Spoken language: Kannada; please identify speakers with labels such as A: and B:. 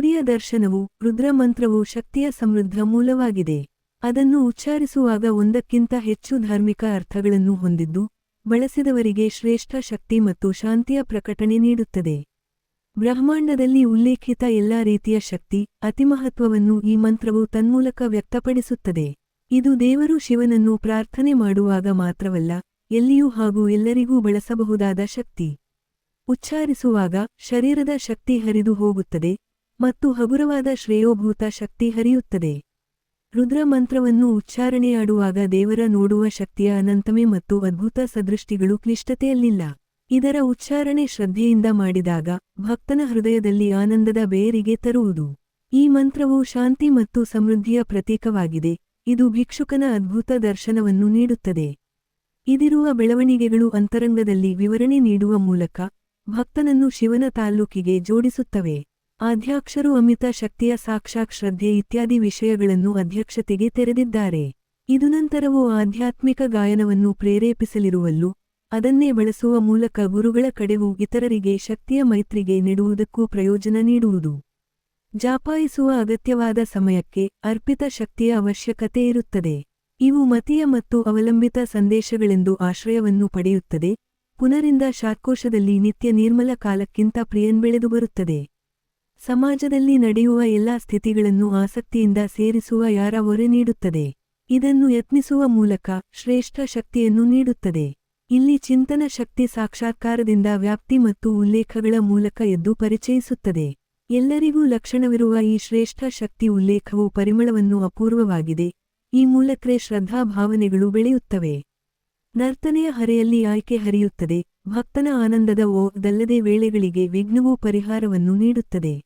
A: ನುಡಿಯ ದರ್ಶನವು ರುದ್ರಮಂತ್ರವು ಶಕ್ತಿಯ ಸಮೃದ್ಧ ಮೂಲವಾಗಿದೆ. ಅದನ್ನು ಉಚ್ಚಾರಿಸುವಾಗ ಒಂದಕ್ಕಿಂತ ಹೆಚ್ಚು ಧಾರ್ಮಿಕ ಅರ್ಥಗಳನ್ನು ಹೊಂದಿದ್ದು, ಬಳಸಿದವರಿಗೆ ಶ್ರೇಷ್ಠ ಶಕ್ತಿ ಮತ್ತು ಶಾಂತಿಯ ಪ್ರಕಟಣೆ ನೀಡುತ್ತದೆ. ಬ್ರಹ್ಮಾಂಡದಲ್ಲಿ ಉಲ್ಲೇಖಿತ ಎಲ್ಲಾ ರೀತಿಯ ಶಕ್ತಿ ಅತಿಮಹತ್ವವನ್ನು ಈ ಮಂತ್ರವು ತನ್ಮೂಲಕ ವ್ಯಕ್ತಪಡಿಸುತ್ತದೆ. ಇದು ದೇವರು ಶಿವನನ್ನು ಪ್ರಾರ್ಥನೆ ಮಾಡುವಾಗ ಮಾತ್ರವಲ್ಲ, ಎಲ್ಲಿಯೂ ಹಾಗೂ ಎಲ್ಲರಿಗೂ ಬಳಸಬಹುದಾದ ಶಕ್ತಿ. ಉಚ್ಚಾರಿಸುವಾಗ ಶರೀರದ ಶಕ್ತಿ ಹರಿದು ಹೋಗುತ್ತದೆ ಮತ್ತು ಹಗುರವಾದ ಶ್ರೇಯೋಭೂತ ಶಕ್ತಿ ಹರಿಯುತ್ತದೆ. ರುದ್ರ ಮಂತ್ರವನ್ನು ಉಚ್ಚಾರಣೆಯಾಡುವಾಗ ದೇವರ ನೋಡುವ ಶಕ್ತಿಯ ಅನಂತಮೆ ಮತ್ತು ಅದ್ಭುತ ಸದೃಷ್ಟಿಗಳು ಕ್ಲಿಷ್ಟತೆಯಲ್ಲಿಲ್ಲ. ಇದರ ಉಚ್ಚಾರಣೆ ಶ್ರದ್ಧೆಯಿಂದ ಮಾಡಿದಾಗ ಭಕ್ತನ ಹೃದಯದಲ್ಲಿ ಆನಂದದ ಬೇರಿಗೆ ತರುವುದು. ಈ ಮಂತ್ರವು ಶಾಂತಿ ಮತ್ತು ಸಮೃದ್ಧಿಯ ಪ್ರತೀಕವಾಗಿದೆ. ಇದು ಭಿಕ್ಷುಕನ ಅದ್ಭುತ ದರ್ಶನವನ್ನು ನೀಡುತ್ತದೆ. ಇದಿರುವ ಬೆಳವಣಿಗೆಗಳು ಅಂತರಂಗದಲ್ಲಿ ವಿವರಣೆ ನೀಡುವ ಮೂಲಕ ಭಕ್ತನನ್ನು ಶಿವನ ತಾಲ್ಲೂಕಿಗೆ ಜೋಡಿಸುತ್ತವೆ. ಆಧ್ಯಾಕ್ಷರು ಅಮಿತ ಶಕ್ತಿಯ ಸಾಕ್ಷಾತ್ ಶ್ರದ್ಧೆ ಇತ್ಯಾದಿ ವಿಷಯಗಳನ್ನು ಅಧ್ಯಕ್ಷತೆಗೆ ತೆರೆದಿದ್ದಾರೆ. ಇದು ನಂತರವೂ ಆಧ್ಯಾತ್ಮಿಕ ಗಾಯನವನ್ನು ಪ್ರೇರೇಪಿಸಲಿರುವಲ್ಲೂ, ಅದನ್ನೇ ಬಳಸುವ ಮೂಲಕ ಗುರುಗಳ ಕಡೆಗೂ ಇತರರಿಗೆ ಶಕ್ತಿಯ ಮೈತ್ರಿಗೆ ನೀಡುವುದಕ್ಕೂ ಪ್ರಯೋಜನ ನೀಡುವುದು. ಜಾಪಾಯಿಸುವ ಅಗತ್ಯವಾದ ಸಮಯಕ್ಕೆ ಅರ್ಪಿತ ಶಕ್ತಿಯ ಅವಶ್ಯಕತೆ ಇರುತ್ತದೆ. ಇವು ಮತೀಯ ಮತ್ತು ಅವಲಂಬಿತ ಸಂದೇಶಗಳೆಂದು ಆಶ್ರಯವನ್ನು ಪಡೆಯುತ್ತದೆ, ಪುನರಿಂದ ಶಾರ್ಕೋಶದಲ್ಲಿ ನಿತ್ಯ ನಿರ್ಮಲ ಕಾಲಕ್ಕಿಂತ ಪ್ರಿಯನ್ ಬೆಳೆದು ಬರುತ್ತದೆ. ಸಮಾಜದಲ್ಲಿ ನಡೆಯುವ ಎಲ್ಲಾ ಸ್ಥಿತಿಗಳನ್ನು ಆಸಕ್ತಿಯಿಂದ ಸೇರಿಸುವ ಯಾರ ಹೊರೆ ನೀಡುತ್ತದೆ? ಇದನ್ನು ಯತ್ನಿಸುವ ಮೂಲಕ ಶ್ರೇಷ್ಠ ಶಕ್ತಿಯನ್ನು ನೀಡುತ್ತದೆ. ಇಲ್ಲಿ ಚಿಂತನ ಶಕ್ತಿ ಸಾಕ್ಷಾತ್ಕಾರದಿಂದ ವ್ಯಾಪ್ತಿ ಮತ್ತು ಉಲ್ಲೇಖಗಳ ಮೂಲಕ ಎದ್ದು ಪರಿಚಯಿಸುತ್ತದೆ. ಎಲ್ಲರಿಗೂ ಲಕ್ಷಣವಿರುವ ಈ ಶ್ರೇಷ್ಠ ಶಕ್ತಿ ಉಲ್ಲೇಖವು ಪರಿಮಳವನ್ನು ಅಪೂರ್ವವಾಗಿದೆ. ಈ ಮೂಲಕವೇ ಶ್ರದ್ಧಾ ಭಾವನೆಗಳು ಬೆಳೆಯುತ್ತವೆ. ನರ್ತನೆಯ ಹರೆಯಲ್ಲಿ ಆಯ್ಕೆ ಹರಿಯುತ್ತದೆ. ಭಕ್ತನ ಆನಂದದ ಓದಲ್ಲದೆ ದಲ್ಲದೆ ವೇಳೆಗಳಿಗೆ ವಿಘ್ನವೂ ಪರಿಹಾರವನ್ನು ನೀಡುತ್ತದೆ.